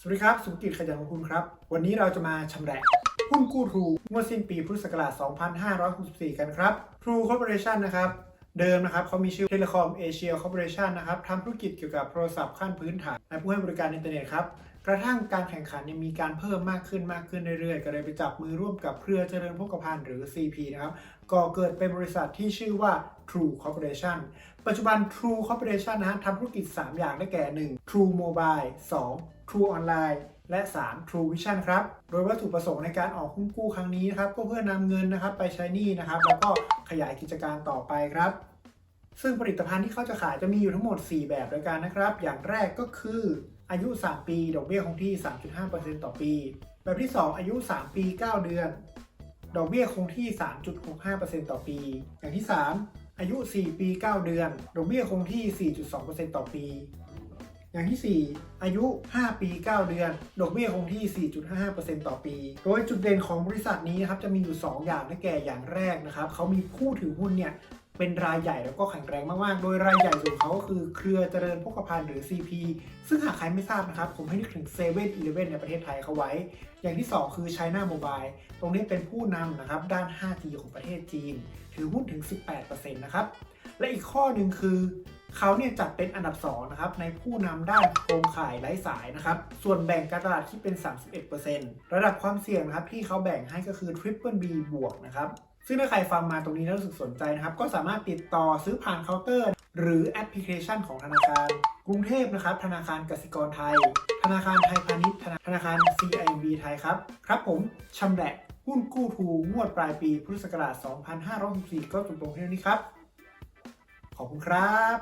สวัสดีครับ สุกิจขยันของคุณครับ วันนี้เราจะมาชำระหุ้นกู้ทรูงวดสิ้นปีพุทธศักราช 2564 กันครับ True Corporation นะครับ เดิมนะครับเขามีชื่อ Telecom Asia Corporation นะครับทำธุรกิจเกี่ยวกับโทรศัพท์ขั้นพื้นฐานและผู้ให้บริการอินเทอร์เน็ตครับ กระทั่งการแข่งขันเนี่ยมีการเพิ่มมากขึ้นมากขึ้นเรื่อยๆ ก็เลยไปจับมือร่วมกับเครือเจริญพกพันธ์หรือ CP นะครับก่อเกิดเป็นบริษัทที่ชื่อว่า True Corporation ปัจจุบัน True Corporation นะฮะทำธุรกิจ 3 อย่างได้แก่ 1. True Mobile 2. True Online และ 3. True Vision ครับ โดยวัตถุประสงค์ในการออกหุ้นกู้ครั้งนี้นะครับก็เพื่อนำเงินนะครับไปใช้หนี้นะครับแล้วก็ขยายกิจการต่อไปครับ ซึ่งผลิตภัณฑ์ที่เขาจะขายจะมีอยู่ทั้งหมด 4 แบบด้วยกันนะครับ อย่างแรกก็คืออายุ 3 ปี ดอกเบี้ยคงที่ 3.5%ต่อปี แบบที่ 2 อายุ 3 ปี 9 เดือน ดอกเบี้ยคงที่ 3.65%ต่อปี อย่างที่ 3 อายุ 4 ปี 9 เดือน ดอกเบี้ยคงที่ 4.2%ต่อปี อย่างที่ 4 อายุ 5 ปี 9 เดือน ดอกเบี้ยคงที่ 4.55%ต่อปี โดยจุดเด่นของบริษัทนี้นะครับจะมีอยู่ 2 อย่างได้แก่อย่างแรกนะครับเขามีผู้ถือหุ้นเนี่ย เป็นรายใหญ่แล้วก็แข็งแรงมากๆ โดยรายใหญ่สุดของเขาก็คือเครือเจริญพกพันธ์หรือ CP ซึ่งหากใครไม่ทราบนะครับ ผมให้นึกถึง7 e เ e ่ e อในประเทศไทยเขาไว้ อย่างที่ 2 คือ China Mobile ตรงนี้เป็นผู้นำนะครับด้าน 5G ของประเทศจีน ถือหุ้นถึง 18%นะครับ และอีกข้อหนึ่งคือเขาเนี่ยจัดเป็นอันดับ 2 นะครับ ในผู้นำด้านโครงข่ายไร้สายนะครับ ส่วนแบ่งการตลาดที่เป็น 31%ระดับความเสี่ยงนะครับที่เขาแบ่งให้ก็คือ Triple B บวกนะครับ ซึ่งถ้าใครฟังมาตรงนี้แล้วรู้สึกสนใจนะครับ ก็สามารถติดต่อซื้อผ่านเคาน์เตอร์ หรือแอปพลิเคชันของธนาคาร กรุงเทพนะครับ ธนาคารกสิกรไทย ธนาคารไทยพาณิชย์ธนาคาร CIMB ไทยครับ ครับผมชำแหละหุ้นกู้ทูงวดปลายปีพุทธศักราช 2564 ก็จบลงเท่านี้ครับ ขอบคุณครับ